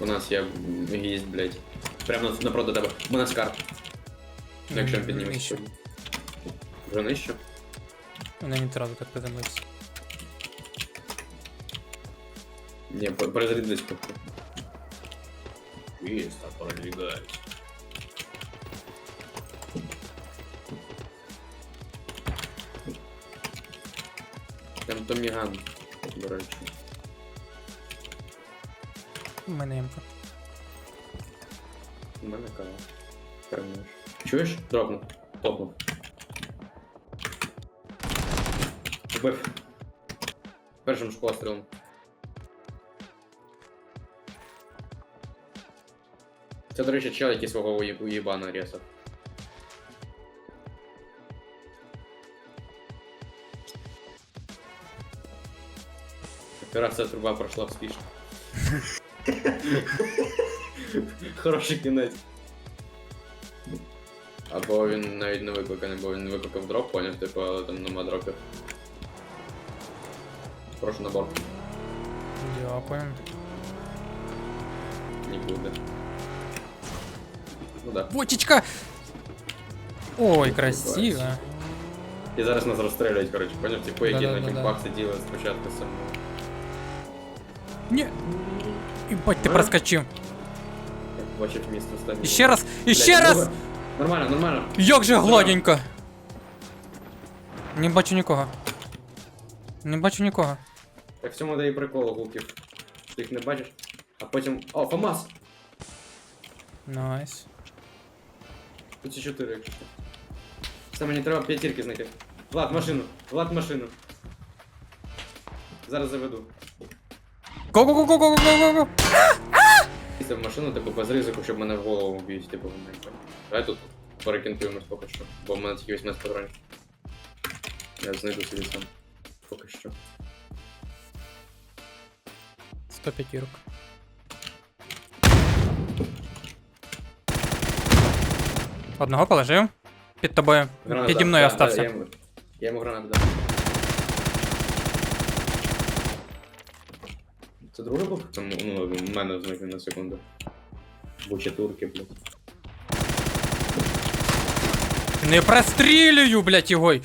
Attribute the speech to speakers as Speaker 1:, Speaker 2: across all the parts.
Speaker 1: У нас є гість, блядь. Прямо на- напроти тебе. У мене скарб. Якщо він підніметься.
Speaker 2: Нижче.
Speaker 1: Вже нижче?
Speaker 2: Вони не одразу так приземлився.
Speaker 1: Ні, по- перезарядись поки. Есть, а продвигаюсь. Там Томіган, до речі.
Speaker 2: У мене ямка.
Speaker 1: У мене кава. Перемож. Чуєш? Дропнув. Топнув. Убив. Першим ж пострілом. Це, до речі, чел, який свого уї- уїбана ресав. Операція труба пройшла успішно. Хороший кінець. Або він навіть не викликаний, бо він викликав дроп, поняв, типу, але там нема дропів. Прошу набор.
Speaker 2: Дякую.
Speaker 1: Нікуди. Ну да.
Speaker 2: Бочечка! Ой, красиво.
Speaker 1: І зараз нас розстрілюють, коротше, поняв, типу, які на
Speaker 2: Да-да-да-да.
Speaker 1: кімпах сиділи спочатку самого.
Speaker 2: Ні. Ебать, ти проскочив.
Speaker 1: Як бачив місто.
Speaker 2: І ще раз, і ще
Speaker 1: Блядь,
Speaker 2: раз!
Speaker 1: ну, Нормально, нормально.
Speaker 2: Як же гладенько. Не бачу нікого. Не бачу нікого.
Speaker 1: Так в цьому і прикол гуків. Ти їх не бачиш, а потім. О, ФАМАС!
Speaker 2: Найс.
Speaker 1: Тут ще чотири, якщо що. Все, мені треба п'ятірки знайти. Влад, машину! Влад, машину. Зараз заведу.
Speaker 2: Го-го-го-го-го-го-го-го!
Speaker 1: Сісти в машину, типу, без ризику, щоб мене в голову вб'ють, типу, в мене. Давай тут перекінтуємось поки що, бо в мене тільки 18 патронів. Я знайду собі сам. Поки що.
Speaker 2: 105 рук. Одного положив. Під тобою.
Speaker 1: Гранат
Speaker 2: Піді
Speaker 1: дав.
Speaker 2: мною
Speaker 1: Да, да,
Speaker 2: остався.
Speaker 1: Я йому, я йому гранату дав. Це другий був? Це ну, в мене зникне на секунду. Буча турки, блядь.
Speaker 2: Не прострілюю, блядь, його.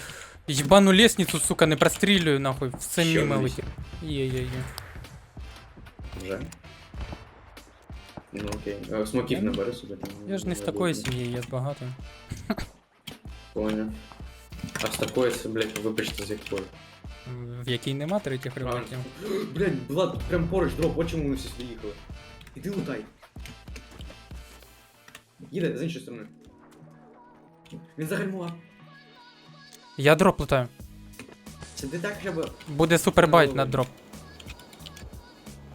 Speaker 2: Єбану лестницю, сука, не прострілюю, нахуй. Все
Speaker 1: Ще
Speaker 2: мимо летить. Є-є-є.
Speaker 1: Вже? Ну окей. А, Смоків не бери собі там.
Speaker 2: Я ж не з такої сім'ї, я з багатої.
Speaker 1: Понял. А з такої, блядь, вибачте, з якої.
Speaker 2: В якій нема третіх рибаків.
Speaker 1: Блядь, Влад, прям поруч дроп, от чому вони всі сюди їхали. Іди лутай. Їде з іншої сторони. Він загальмував.
Speaker 2: Я дроп лутаю.
Speaker 1: Сиди так, щоб...
Speaker 2: Буде супербайт на дроп.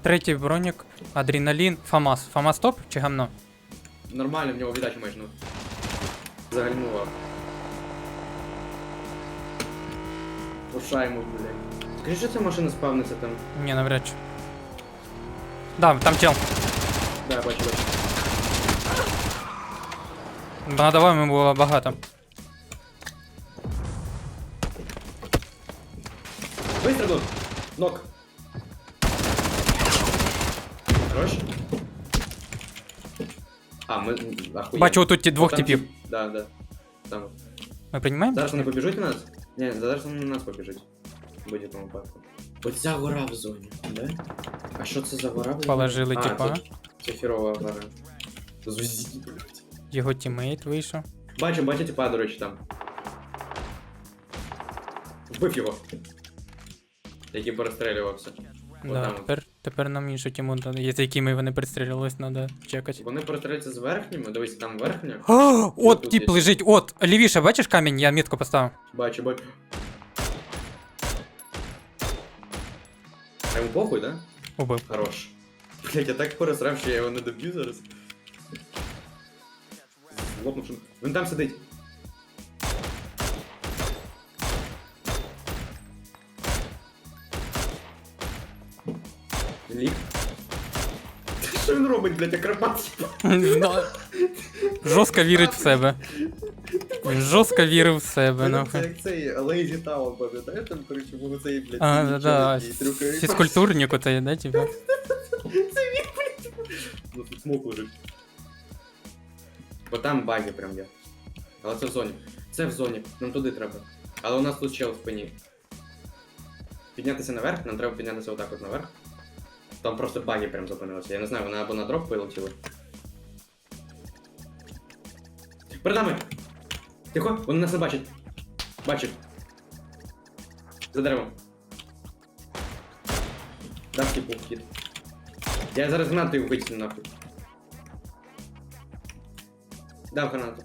Speaker 2: Третій бронік, адреналін, Фамас. Фамас топ чи гамно?
Speaker 1: Нормально, в нього віддача майже, ну. Загальмував. Пушаємо, блядь. Скажи, що ця машина спавниться там.
Speaker 2: Ні, навряд чи. Да, там чел.
Speaker 1: Да, бачу, бачу.
Speaker 2: Надавав йому було багато.
Speaker 1: Вистрілив! Нок. Хорош. А, ми... Ахуєнно.
Speaker 2: Бачу отут ті двох
Speaker 1: Там
Speaker 2: типів.
Speaker 1: ті- Да, да. Там.
Speaker 2: Ми приймаємо?
Speaker 1: Зараз вони побіжуть на нас? Ні, зараз вони на нас побіжуть. В будь-якому випадку. Оця гора в зоні, да? А що це за гора? в зоні?
Speaker 2: Положили
Speaker 1: А,
Speaker 2: типа.
Speaker 1: Це, це хірова гора. Зузі, блядь.
Speaker 2: Його тімейт вийшов.
Speaker 1: Бачу, бачу, типа, до речі, там. Вбив його. Який перестрелювався.
Speaker 2: Да, тепер, тепер нам іншу тіму, да, з якими вони перестрілювались, треба чекати.
Speaker 1: Вони перестріляються з верхніми, дивись, там верхня.
Speaker 2: О, от тип лежить, от, лівіше, бачиш камінь, я мітку поставив.
Speaker 1: Бачу, бачу. А йому похуй, да?
Speaker 2: Убив.
Speaker 1: Хорош. Блять, я так пересрав, що я його не доб'ю зараз. Лопнувши. Він там сидить. Ліг. Що він робить, блять, акробат?
Speaker 2: Жорстко вірить в себе. Він жорстко вірив в себе,
Speaker 1: Це
Speaker 2: нахуй.
Speaker 1: як цей Лейзі Таун, пам'ятаєш? Там, коротше, був цей, блядь,
Speaker 2: А, да, да.
Speaker 1: чоловік, трюкає.
Speaker 2: Фізкультурник оцей, да, типа?
Speaker 1: Це він, блядь. ну, тут смок лежить. Бо там баги прям є. Але це в зоні. Це в зоні. Нам туди треба. Але у нас тут чел в спині. Піднятися наверх, нам треба піднятися отак от наверх. Там просто баги прям зупинилися. Я не знаю, вони або на дроп вилетіли. Перед нами! Тихо, вони нас не бачать. Бачать. За деревом. Дав типу вхід. Я зараз гранатою витягну нахуй. Дав гранату.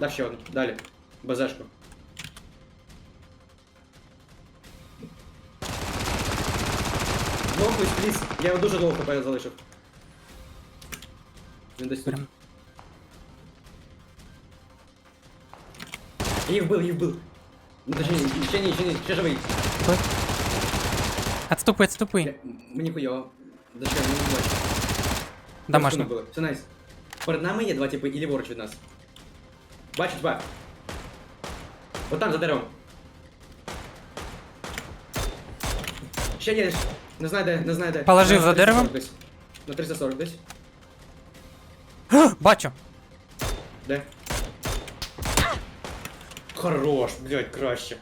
Speaker 1: Дав ще одну. Далі. Базешку. Нокусь, пліс. Я його дуже довго хп залишив. Він десь тут.
Speaker 2: Прям.
Speaker 1: Я їх вбив, їх вбив. Ну, точніше, ще ні, ще ні, ще живий.
Speaker 2: Стой. Отступи, отступи.
Speaker 1: Я- Мені хуйово. Зачем, мені не бачу.
Speaker 2: Домашній.
Speaker 1: Було. Все найс. Перед нами є два типи і ліворуч від нас. Бачу, два. От там за деревом. Ще є. Не знаю де, не знаю де.
Speaker 2: Положив за
Speaker 1: 340
Speaker 2: деревом?
Speaker 1: Десь. На 340 десь.
Speaker 2: Бачу.
Speaker 1: Де? Хорош, блядь, краще.